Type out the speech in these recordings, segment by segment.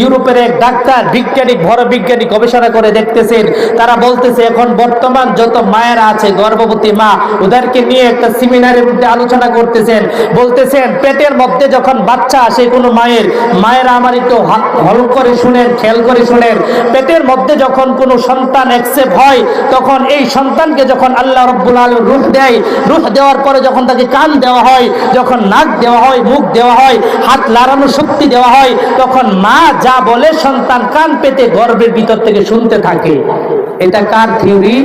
ইউরোপের এক ডাক্তার বিজ্ঞানিক বড় বিজ্ঞানী গবেষণা করে দেখতেছেন। তারা বলতেছে, এখন বর্তমান যত মায়েরা আছে, গর্ভবতী মা, ওদেরকে নিয়ে একটা সেমিনারের মধ্যে আলোচনা করতেছেন। বলতেছেন, পেটের মধ্যে যখন বাচ্চা আসে কোনো মায়ের, মায়েরা আমার একটু হল করে শুনেন, খেয়াল করে শুনেন। পেটের মধ্যে যখন কোনো সন্তান অ্যাকসেপ্ট হয়, তখন এই সন্তানকে যখন আল্লাহ রব্বুল আলম রুহ দেয়, রুহ দেওয়ার পরে যখন তাকে কান দেওয়া হয়, যখন নাক দেওয়া হয়, মুখ দেওয়া হয়, হাত লাড়ানোর শক্তি দেওয়া হয়, তখন মা যা বলে সন্তান কান পেতে গর্বের ভিতর থেকে শুনতে থাকে। এটা কার থিওরি?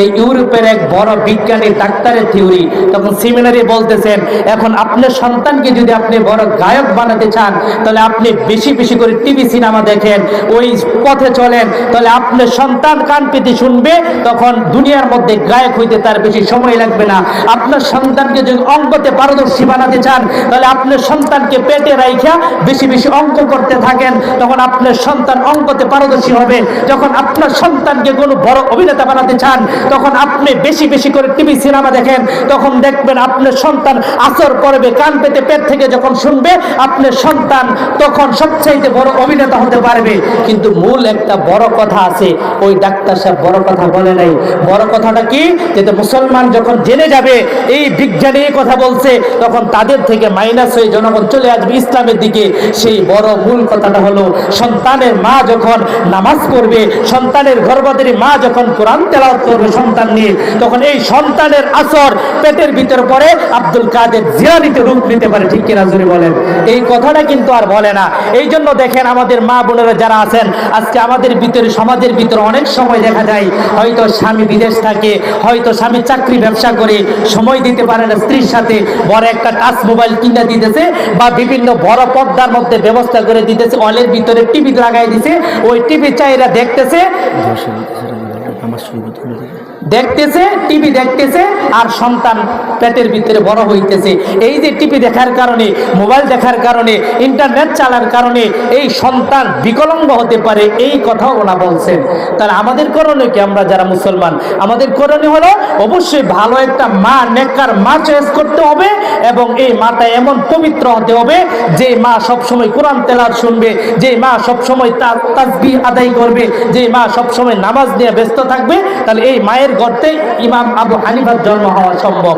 এই ইউরোপের এক বড় বিজ্ঞানী ডাক্তারের থিওরি। তখন সেমিনারে বলতেছেন, এখন আপনার সন্তানকে যদি আপনি বড় গায়ক বানাতে চান, তাহলে আপনি বেশি বেশি করে টিভি, সিনেমা দেখেন, ওই পথে চলেন, তাহলে আপনার সন্তান কান পেতে শুনবে, তখন দুনিয়ার মধ্যে গায়ক হইতে তার বেশি সময় লাগবে না। আপনার সন্তানকে যদি অঙ্কতে পারদর্শী বানাতে চান, তাহলে আপনার সন্তানকে পেটে রাইখা বেশি বেশি অঙ্ক করতে থাকেন, তখন আপনার সন্তান অঙ্কতে পারদর্শী হবে। যখন আপনার সন্তানকে কোনো বড় অভিনেতা বানাতে চান, তখন আপনি বেশি বেশি করে টিভি, সিনেমা দেখেন, তখন দেখবেন আপনার সন্তান আসর করবে কান পেতে পেট থেকে যখন শুনবে আপনার সন্তান তখন সবচাইতে বড় অভিনেতা হতে পারবে। কিন্তু মূল একটা বড় কথা আছে, ওই ডাক্তার সাহেব বড় কথা বলে নাই। বড় কথাটা কি? যে মুসলমান যখন জেনে যাবে, এই বিজ্ঞানী কথা বলছে, তখন তাদের থেকে মাইনাস হয়ে জনগণ চলে আসবে ইসলামের দিকে। সেই বড় মূল কথাটা হলো, সন্তানের মা যখন নামাজ পড়বে, সন্তানের গর্ভধারী মা যখন কোরআন তেলাওয়াত করবে সন্তান নিয়ে, তখন এই সন্তানের আসর পেটের ভিতরে পড়ে আব্দুল কাদের জিয়ানিতে রূপ নিতে পারে। ঠিক কিনা জোরে বলেন? এই কথাটা কিন্তু আর বলে না। এই জন্য দেখেন আমাদের মা বোনেরা যারা আছেন, আজকে আমাদের ভিতরে, সমাজের ভিতরে অনেক সময় দেখা যায়, হয়তো স্বামী বিদেশ থাকে, হয়তো স্বামী চাকরি ব্যবসা করে, সময় দিতে পারে না স্ত্রীর সাথে, বড় একটা টাচ মোবাইল কিনে দিতেছে বা বিভিন্ন বড় পর্দার মধ্যে ব্যবস্থা করে দিতেছে, অলের ভিতরে টিভি লাগাই দিছে, ওই টিভি চাইরা দেখতেছে দেখতেছে, টিভি দেখতেছে, আর সন্তান পেটের ভিতরে বড় হইতেছে। এই যে টিভি দেখার কারণে, মোবাইল দেখার কারণে, ইন্টারনেট চালার কারণে, এই সন্তান বিকলঙ্গ হতে পারে, এই কথাও ওনা বলছেন। তাহলে আমাদের করণীয় কি আমরা যারা মুসলমান? আমাদের করণীয় হলো অবশ্যই ভালো একটা মা, নেককার মা চয়েস করতে হবে, এবং এই মাটা এমন পবিত্র হতে হবে, যে মা সবসময় কোরআন তেলার শুনবে, যে মা সবসময় তার তাসবি আদায় করবে, যে মা সবসময় নামাজ নিয়ে ব্যস্ত থাকবে তাহলে এই মায়ের গর্তে ইমাম আবু হানিফার জন্ম হওয়া সম্ভব।